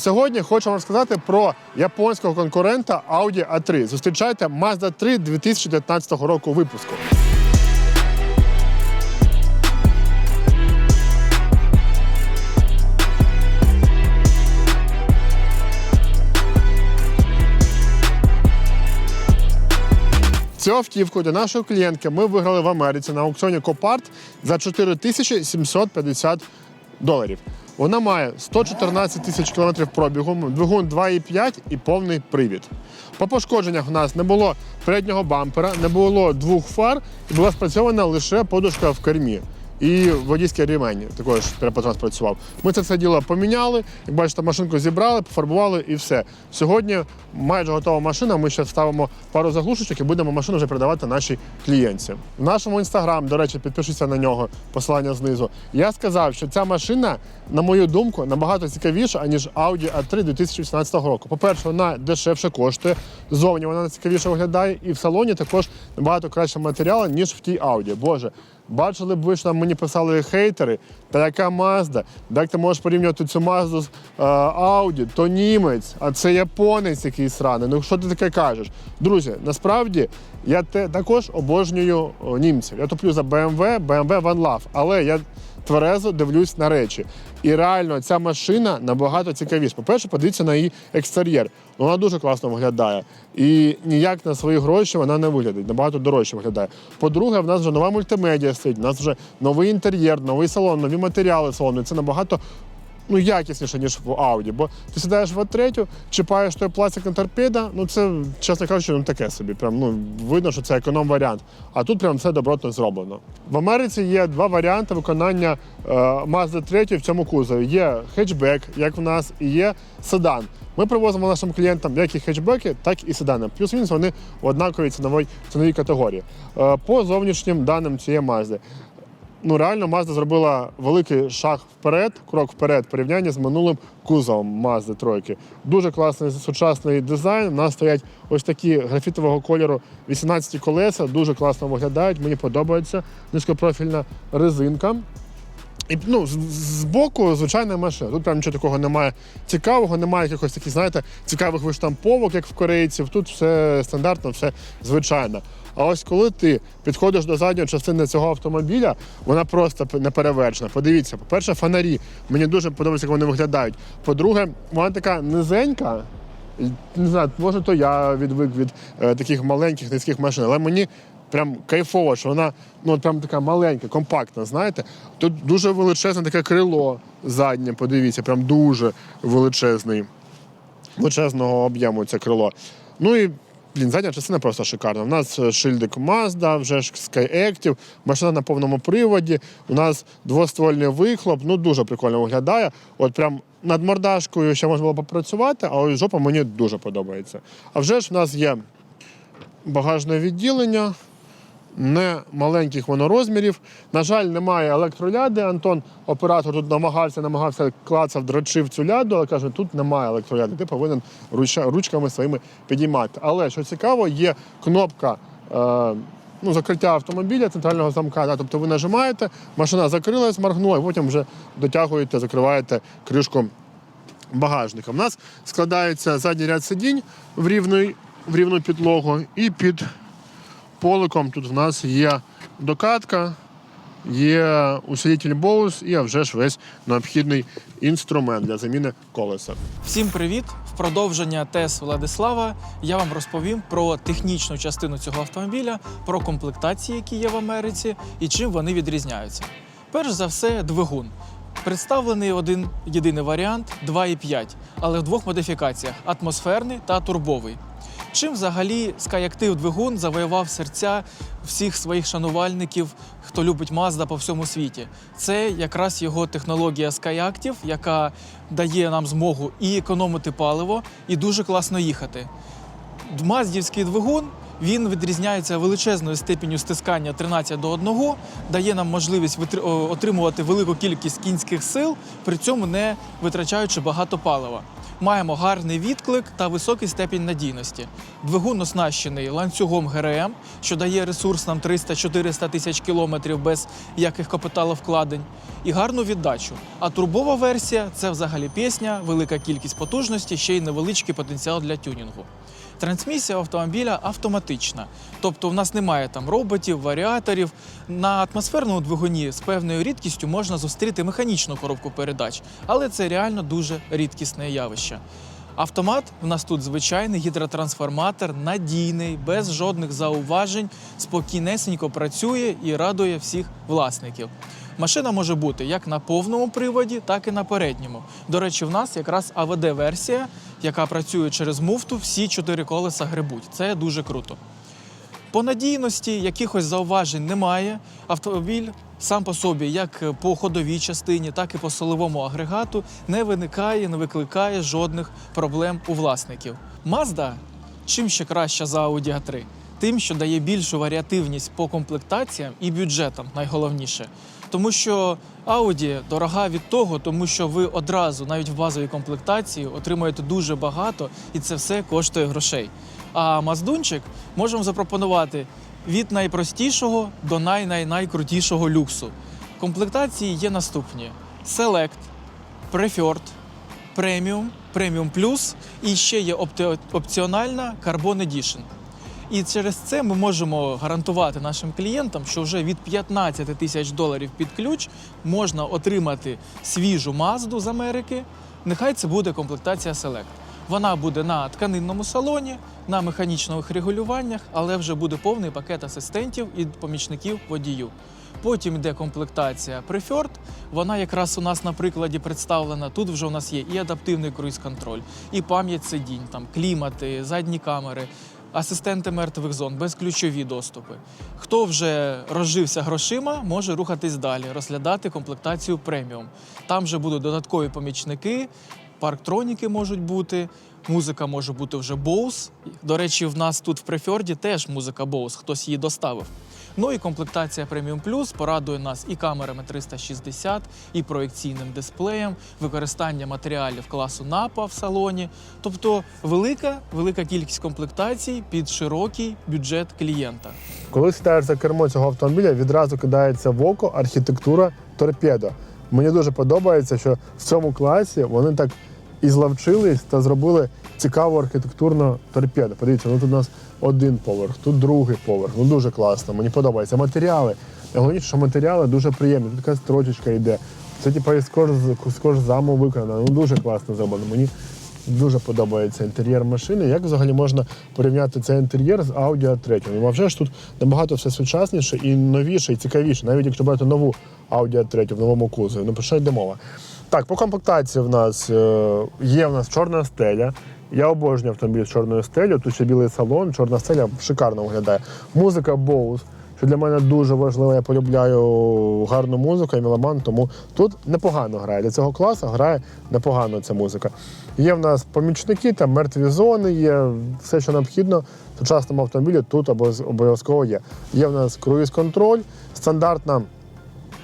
Сьогодні хочу вам розказати про японського конкурента Audi A3. Зустрічайте Mazda 3 2019 року випуску. Цю автівку для нашої клієнтки ми виграли в Америці на аукціоні Копарт за 4750 доларів. Вона має 114 тисяч кілометрів пробігу, двигун 2,5 і повний привід. По пошкодженнях у нас не було переднього бампера, не було двох фар і була спрацьована лише подушка в кермі. І водійський ремень також терапатрон спрацював. Ми це все діло поміняли. Як бачите, машинку зібрали, пофарбували і все. Сьогодні майже готова машина. Ми ще ставимо пару заглушечок і будемо машину вже передавати нашій клієнтці. В нашому інстаграм, до речі, підпишіться на нього, посилання знизу. Я сказав, що ця машина, на мою думку, набагато цікавіша, аніж Audi A3 2018 року. По-перше, вона дешевше коштує. Зовні вона цікавіше виглядає, і в салоні також набагато краще матеріал, ніж в тій Audi. Боже. Бачили б ви, що там мені писали хейтери, та яка Мазда? Як ти можеш порівнювати цю Мазду з е, Audi? То німець, а це японець який сраний. Ну що ти таке кажеш? Друзі, насправді я те, також обожнюю німців. Я топлю за BMW, BMW One Love, але я тверезо дивлюсь на речі. І реально ця машина набагато цікавіша. По-перше, подивіться на її екстер'єр. Вона дуже класно виглядає. І ніяк на свої гроші вона не виглядає, набагато дорожче виглядає. По-друге, в нас вже нова мультимедіа стоїть, у нас вже новий інтер'єр, новий салон, нові матеріали салону. Це набагато ну, якісніше, ніж в Audi. Бо ти сідаєш в А3, чіпаєш той пластик на торпеда, ну це, чесно кажучи, ну таке собі. Прям, ну, видно, що це економ-варіант. А тут прям все добротно зроблено. В Америці є два варіанти виконання е, Mazda 3 в цьому кузові. Є хетчбек, як в нас, і є седан. Ми привозимо нашим клієнтам як і хетчбеки, так і седани. Плюс-мінус вони в однаковій ціновій, ціновій категорії. Е, По зовнішнім даним цієї Mazda ну реально Mazda зробила великий шаг вперед, крок вперед в порівнянні з минулим кузовом Mazda тройки. Дуже класний сучасний дизайн. У нас стоять ось такі графітового кольору 18 колеса, дуже класно виглядають. Мені подобається низькопрофільна резинка. І ну, з боку звичайна машина. Тут прям нічого такого немає цікавого, немає якихось таких, знаєте, цікавих виштамповок, як в корейців. Тут все стандартно, все звичайно. А ось коли ти підходиш до задньої частини цього автомобіля, вона просто неперевершена. Подивіться, по-перше, фонарі. Мені дуже подобається, як вони виглядають. По-друге, вона така низенька. Не знаю, може, то я відвик від е, таких маленьких низьких машин, але мені прям кайфово, що вона ну, прям така маленька, компактна, знаєте. Тут дуже величезне таке крило заднє, подивіться, прям дуже величезний, величезного об'єму це крило. Ну і блін, задня частина просто шикарна. У нас е, шильдик Mazda, вже ж Skyactiv, машина на повному приводі. У нас двоствольний вихлоп, ну дуже прикольно виглядає. От прям над мордашкою ще можна було попрацювати, а ось жопа мені дуже подобається. А вже ж в нас є багажне відділення. Не маленьких воно розмірів. На жаль, немає електроляди. Антон, оператор, тут намагався, намагався клацав, дрочив цю ляду, але каже, тут немає електроляди. Ти повинен ручками своїми підіймати. Але що цікаво, є кнопка е, ну, закриття автомобіля центрального замка. Да? Тобто ви нажимаєте, машина закрилась, моргнула, і потім вже дотягуєте, закриваєте кришку багажника. У нас складається задній ряд сидінь в рівну, в рівну підлогу, і під поликом тут в нас є докатка, є усилитель Bose і а вже ж весь необхідний інструмент для заміни колеса. Всім привіт! В продовження ТЕС Владислава я вам розповім про технічну частину цього автомобіля, про комплектації, які є в Америці, і чим вони відрізняються. Перш за все, двигун. Представлений один єдиний варіант 2,5, але в двох модифікаціях атмосферний та турбовий. Чим взагалі Skyactiv двигун завоював серця всіх своїх шанувальників, хто любить Mazda по всьому світі? Це якраз його технологія Skyactiv, яка дає нам змогу і економити паливо, і дуже класно їхати. Маздівський двигун Він відрізняється величезною степеню стискання 13 до 1, дає нам можливість отримувати велику кількість кінських сил, при цьому не витрачаючи багато палива. Маємо гарний відклик та високий степінь надійності. Двигун оснащений ланцюгом ГРМ, що дає ресурс нам 300-400 тисяч кілометрів без яких капіталовкладень, і гарну віддачу. А турбова версія це взагалі пісня, велика кількість потужності, ще й невеличкий потенціал для тюнінгу. Трансмісія автомобіля автоматична, тобто в нас немає там роботів, варіаторів. На атмосферному двигуні з певною рідкістю можна зустріти механічну коробку передач, але це реально дуже рідкісне явище. Автомат в нас тут звичайний гідротрансформатор, надійний, без жодних зауважень, спокійнесенько працює і радує всіх власників. Машина може бути як на повному приводі, так і на передньому. До речі, в нас якраз АВД-версія, яка працює через муфту, всі чотири колеса грибуть. Це дуже круто. По надійності якихось зауважень немає. Автомобіль сам по собі, як по ходовій частині, так і по силовому агрегату, не виникає, не викликає жодних проблем у власників. Mazda чим ще краща за Audi A3? Тим, що дає більшу варіативність по комплектаціям і бюджетам, найголовніше. Тому що Audi дорога від того, тому що ви одразу, навіть в базовій комплектації, отримуєте дуже багато, і це все коштує грошей. А маздунчик може вам запропонувати від найпростішого до най-най-найкрутішого люксу. Комплектації є наступні: Select, Preferred, Premium, Premium Plus і ще є опціональна Carbon Edition. І через це ми можемо гарантувати нашим клієнтам, що вже від 15 тисяч доларів під ключ можна отримати свіжу мазду з Америки. Нехай це буде комплектація Select. Вона буде на тканинному салоні, на механічних регулюваннях, але вже буде повний пакет асистентів і помічників водію. Потім йде комплектація Preferred. Вона якраз у нас на прикладі представлена. Тут вже у нас є і адаптивний круїз-контроль, і пам'ять сидінь, там клімати, задні камери, асистенти мертвих зон, безключові доступи. Хто вже розжився грошима, може рухатись далі, розглядати комплектацію преміум. Там вже будуть додаткові помічники, парктроніки можуть бути. Музика може бути вже Bose. До речі, в нас тут в Префьорді теж музика Bose, хтось її доставив. Ну і комплектація Premium Plus порадує нас і камерами 360, і проекційним дисплеєм, використання матеріалів класу NAPA в салоні. Тобто велика, велика кількість комплектацій під широкий бюджет клієнта. Коли сідаєш за кермо цього автомобіля, відразу кидається в око архітектура торпедо. Мені дуже подобається, що в цьому класі вони так і зловчились та зробили цікаву архітектурну торпеду. Подивіться, ну тут у нас один поверх, тут другий поверх. Ну дуже класно. Мені подобається. Матеріали. Найголовніше, що матеріали дуже приємні. Тут така строчечка йде. Це типу з кожзаму виконано. Ну дуже класно зроблено. Мені Дуже подобається інтер'єр машини. Як взагалі можна порівняти цей інтер'єр з Audi A3? Ну, а вже ж тут набагато все сучасніше і новіше, і цікавіше, навіть якщо брати нову A3 в новому кузові. Ну про що йде мова? Так, по комплектації в нас е, є в нас чорна стеля. Я обожнюю автомобіль з чорною стелею. Тут ще білий салон, чорна стеля шикарно виглядає. Музика Bose, що для мене дуже важливо. Я полюбляю гарну музику, я меломан, тому тут непогано грає. Для цього класу грає непогано ця музика. Є в нас помічники, там мертві зони, є все, що необхідно сучасному автомобілі тут обов'яз- обов'язково є. Є в нас круїз-контроль, стандартна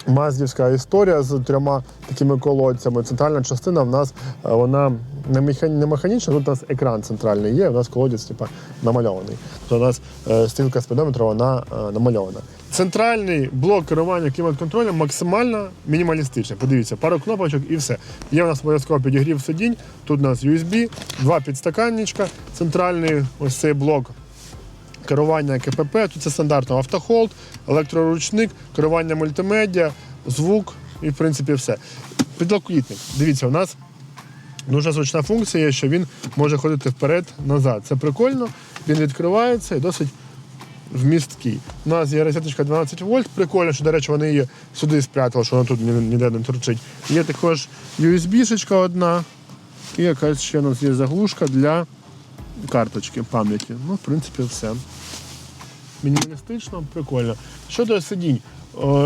маздівська історія з трьома такими колодцями. Центральна частина в нас е, вона не, меха- не механічна, тут у нас екран центральний є, у нас колодець типа, намальований. Тобто у нас е, стрілка спідометра вона е, намальована. Центральний блок керування клімат-контролем максимально мінімалістичний. Подивіться, пару кнопочок і все. Є у нас обов'язково підігрів сидінь, тут у нас USB, два підстаканничка, центральний ось цей блок керування КПП. Тут це стандартно автохолд, електроручник, керування мультимедіа, звук і, в принципі, все. Підлокітник. Дивіться, у нас дуже зручна функція є, що він може ходити вперед-назад. Це прикольно, він відкривається і досить вмісткий. У нас є розеточка 12 вольт, прикольно, що, до речі, вони її сюди спрятали, що вона тут ніде не торчить. Є також USB-шечка одна, і якась ще у нас є заглушка для карточки пам'яті. Ну, в принципі, все. Мінімалістично, прикольно. Щодо сидінь,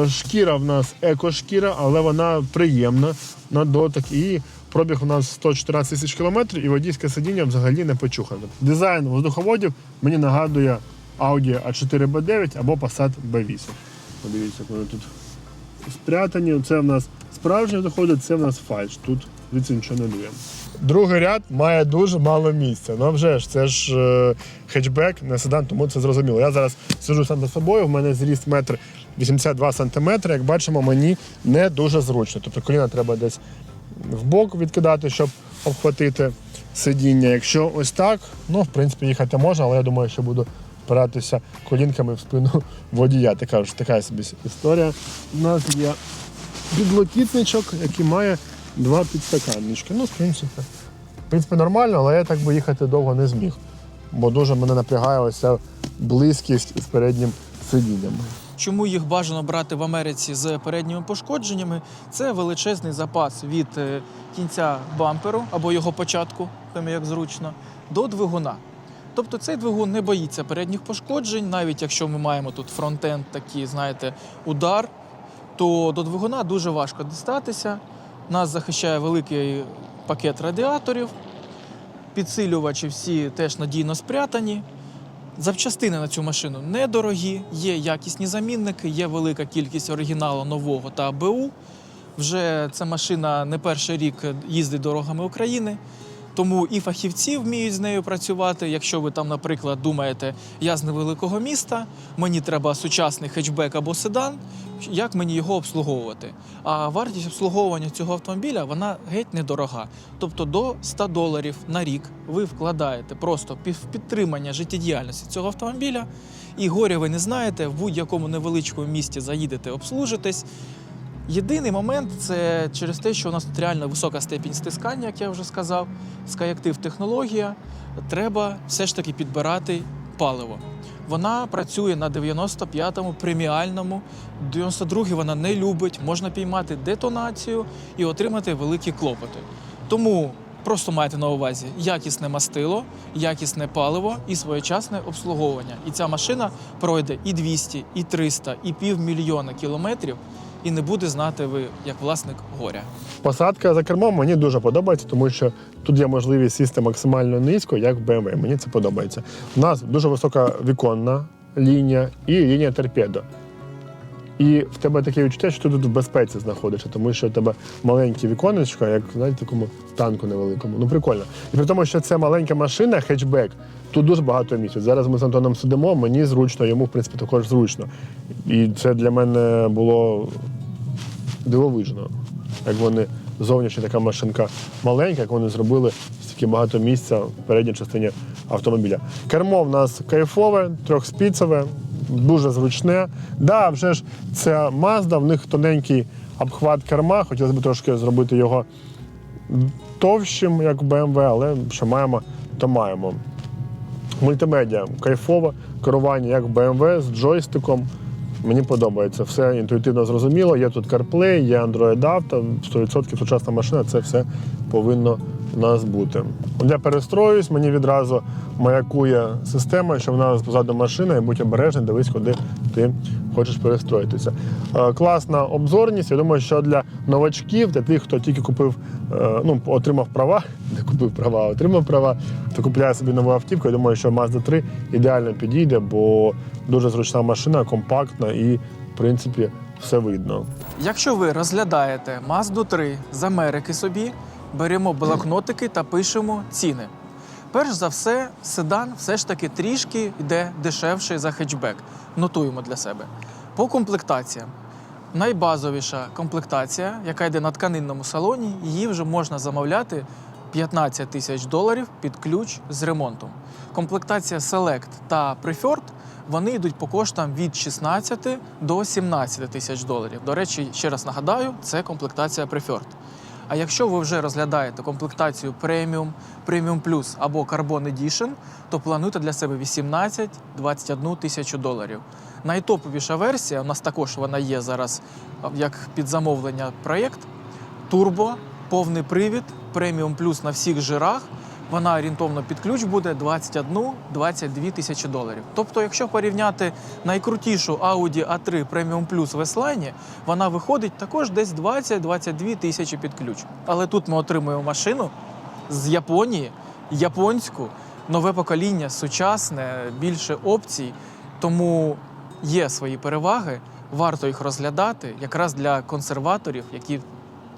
шкіра в нас еко-шкіра, але вона приємна на дотик. І пробіг у нас 114 тисяч кілометрів, і водійське сидіння взагалі не почухане. Дизайн воздуховодів мені нагадує Audi A4 B9 або Passat B8. Подивіться, як вони тут спрятані. Це в нас справжнє доходить, це в нас фальш. Тут звідси нічого не дує. Другий ряд має дуже мало місця. Ну а вже ж це ж е, хетчбек, не седан, тому це зрозуміло. Я зараз сиджу сам за собою, в мене зріст метр 82 сантиметри. Як бачимо, мені не дуже зручно. Тобто коліна треба десь в бок відкидати, щоб обхватити сидіння. Якщо ось так, ну в принципі їхати можна, але я думаю, що буду опиратися колінками в спину водія. Така ж така собі історія. У нас є підлокітничок, який має два підстаканнички. Ну, в принципі, в принципі, нормально, але я так би їхати довго не зміг. Бо дуже мене напрягає ця близькість з переднім сидінням. Чому їх бажано брати в Америці з передніми пошкодженнями? Це величезний запас від е, кінця бамперу або його початку, як зручно, до двигуна. Тобто цей двигун не боїться передніх пошкоджень, навіть якщо ми маємо тут фронтенд, такий, знаєте, удар, то до двигуна дуже важко дістатися. Нас захищає великий пакет радіаторів, підсилювачі всі теж надійно спрятані. Запчастини на цю машину недорогі, є якісні замінники, є велика кількість оригіналу нового та БУ. Вже ця машина не перший рік їздить дорогами України. Тому і фахівці вміють з нею працювати. Якщо ви там, наприклад, думаєте, я з невеликого міста, мені треба сучасний хетчбек або седан, як мені його обслуговувати? А вартість обслуговування цього автомобіля вона геть недорога. Тобто до 100 доларів на рік ви вкладаєте просто в підтримання життєдіяльності цього автомобіля, і горя ви не знаєте, в будь-якому невеличкому місті заїдете, обслужитесь. Єдиний момент це через те, що у нас тут реально висока степінь стискання, як я вже сказав, Skyactiv технологія. Треба все ж таки підбирати паливо. Вона працює на 95-му преміальному, 92-й вона не любить, можна піймати детонацію і отримати великі клопоти. Тому просто майте на увазі якісне мастило, якісне паливо і своєчасне обслуговування. І ця машина пройде і 200, і 300, і півмільйона кілометрів, і не буде знати ви як власник горя. Посадка за кермом мені дуже подобається, тому що тут є можливість сісти максимально низько, як в BMW. Мені це подобається. У нас дуже висока віконна лінія і лінія торпедо. І в тебе таке відчуття, що ти тут в безпеці знаходишся, тому що у тебе маленьке віконечко, як знаєте, такому танку невеликому. Ну прикольно. І при тому, що це маленька машина, хетчбек, тут дуже багато місць. Зараз ми з Антоном сидимо, мені зручно, йому в принципі також зручно. І це для мене було дивовижно. Як вони зовнішня така машинка маленька, як вони зробили стільки багато місця в передній частині автомобіля. Кермо в нас кайфове, трьохспіцеве, дуже зручне. Да, вже ж це Mazda, в них тоненький обхват керма. Хотілося б трошки зробити його товщим, як BMW, але що маємо, то маємо. Мультимедіа кайфово, керування як BMW з джойстиком. Мені подобається. Все інтуїтивно зрозуміло. Є тут CarPlay, є Android Auto, 100% сучасна машина, це все повинно нас бути. Я перестроююсь, мені відразу маякує система, що в нас позаду машина, і будь обережний, дивись, куди ти хочеш перестроїтися. Е, Класна обзорність. Я думаю, що для новачків, для тих, хто тільки купив, е, ну, отримав права, не купив права, а отримав права, хто купляє собі нову автівку. Я думаю, що Mazda 3 ідеально підійде, бо дуже зручна машина, компактна і, в принципі, все видно. Якщо ви розглядаєте Mazda 3 з Америки собі, беремо блокнотики та пишемо ціни. Перш за все, седан все ж таки трішки йде дешевший за хетчбек. Нотуємо для себе. По комплектаціям. Найбазовіша комплектація, яка йде на тканинному салоні, її вже можна замовляти 15 тисяч доларів під ключ з ремонтом. Комплектація Select та Preferred вони йдуть по коштам від 16 до 17 тисяч доларів. До речі, ще раз нагадаю, це комплектація Preferred. А якщо ви вже розглядаєте комплектацію преміум, преміум плюс або Carbon Edition, то плануйте для себе 18-21 тисячу доларів. Найтоповіша версія, у нас також вона є зараз як під замовлення проєкт. Турбо, повний привід, преміум плюс на всіх жирах. Вона орієнтовно під ключ буде 21-22 тисячі доларів. Тобто, якщо порівняти найкрутішу Audi A3 Premium Plus в S-Line, вона виходить також десь 20-22 тисячі під ключ. Але тут ми отримуємо машину з Японії, японську, нове покоління, сучасне, більше опцій, тому є свої переваги. Варто їх розглядати якраз для консерваторів, які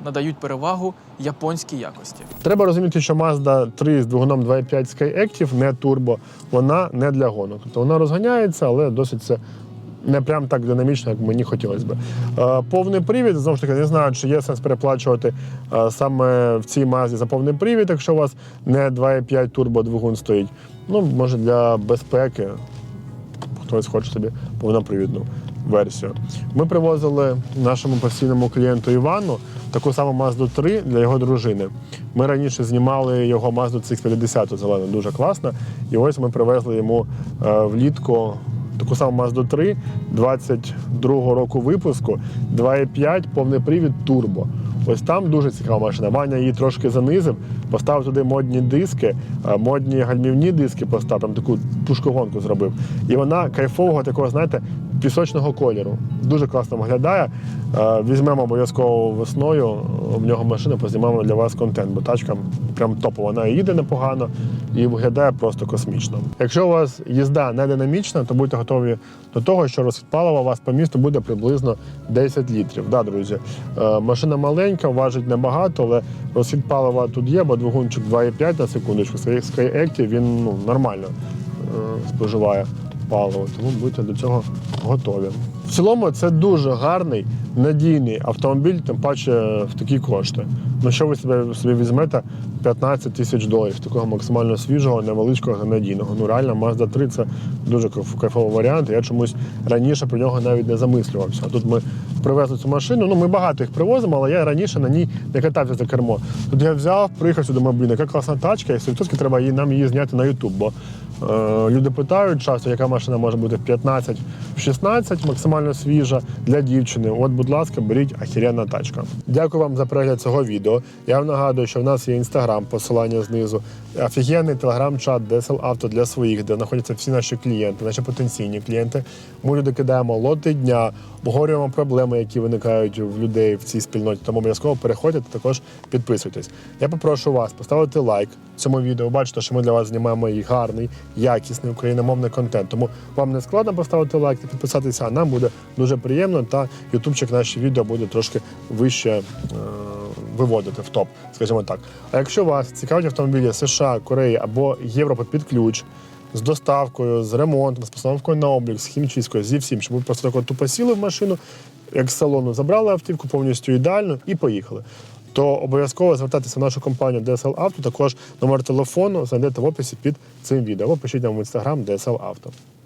надають перевагу японській якості. Треба розуміти, що Mazda 3 з двигуном 2.5 Skyactiv, не турбо, вона не для гонок. Тобто вона розганяється, але досить це не прям так динамічно, як мені хотілося б. Е, Повний привід, знову ж таки, не знаю, чи є сенс переплачувати е, саме в цій Mazda за повний привід, якщо у вас не 2.5 турбо двигун стоїть. Ну, може, для безпеки хтось хоче собі повнопривідну версію. Ми привозили нашому постійному клієнту Івану таку саму Mazda 3 для його дружини. Ми раніше знімали його Mazda CX-50 зелену, дуже класно. І ось ми привезли йому е, влітку таку саму Mazda 3 22 року випуску, 2.5 повний привід турбо. Ось там дуже цікава машина. Ваня її трошки занизив, поставив туди модні диски, е, модні гальмівні диски поставив, там таку пушкогонку зробив. І вона кайфового такого, знаєте, пісочного кольору. Дуже класно виглядає. Е, Візьмемо обов'язково весною в нього машину, познімаємо для вас контент, бо тачка прям топова. Вона їде непогано і виглядає просто космічно. Якщо у вас їзда не динамічна, то будьте готові до того, що розхід палива у вас по місту буде приблизно 10 літрів. Да, друзі, Е, машина маленька, важить небагато, але розхід палива тут є, бо двигунчик 2,5 на секундочку. Своїх Skyactiv, він ну, нормально е, споживає паливо, тому будьте до цього готові. В цілому це дуже гарний, надійний автомобіль, тим паче в такі кошти. Ну що ви собі, собі візьмете 15 тисяч доларів, такого максимально свіжого, невеличкого надійного. Ну реально Mazda 3 це дуже кайфовий варіант. Я чомусь раніше про нього навіть не замислювався. Тут ми привезли цю машину. Ну ми багато їх привозимо, але я раніше на ній не катався за кермо. Тут я взяв, приїхав сюди, блін, яка класна тачка, і 100% треба її нам її зняти на YouTube, бо Е, Люди питають часто, яка машина може бути в 15, в 16, максимально свіжа для дівчини. От, будь ласка, беріть ахіренна тачка. Дякую вам за перегляд цього відео. Я вам нагадую, що в нас є інстаграм, посилання знизу, офігенний телеграм-чат DSL Auto для своїх, де знаходяться всі наші клієнти, наші потенційні клієнти. Ми люди кидаємо лоти дня, обговорюємо проблеми, які виникають в людей в цій спільноті. Тому обов'язково переходьте та також підписуйтесь. Я попрошу вас поставити лайк цьому відео. Бачите, що ми для вас знімаємо і гарний, якісний україномовний контент. Тому вам не складно поставити лайк та підписатися, а нам буде дуже приємно. Та ютубчик наші відео буде трошки вище е, виводити в топ, скажімо так. А якщо вас цікавить автомобілі США, Кореї або Європи під ключ. З доставкою, з ремонтом, з постановкою на облік, з хімчисткою, зі всім, щоб ви просто тако тупо сіли в машину, як з салону забрали автівку повністю ідеально і поїхали. То обов'язково звертайтеся в нашу компанію DSL Auto. Також номер телефону знайдете в описі під цим відео. Або пишіть нам в інстаграм DSL Auto.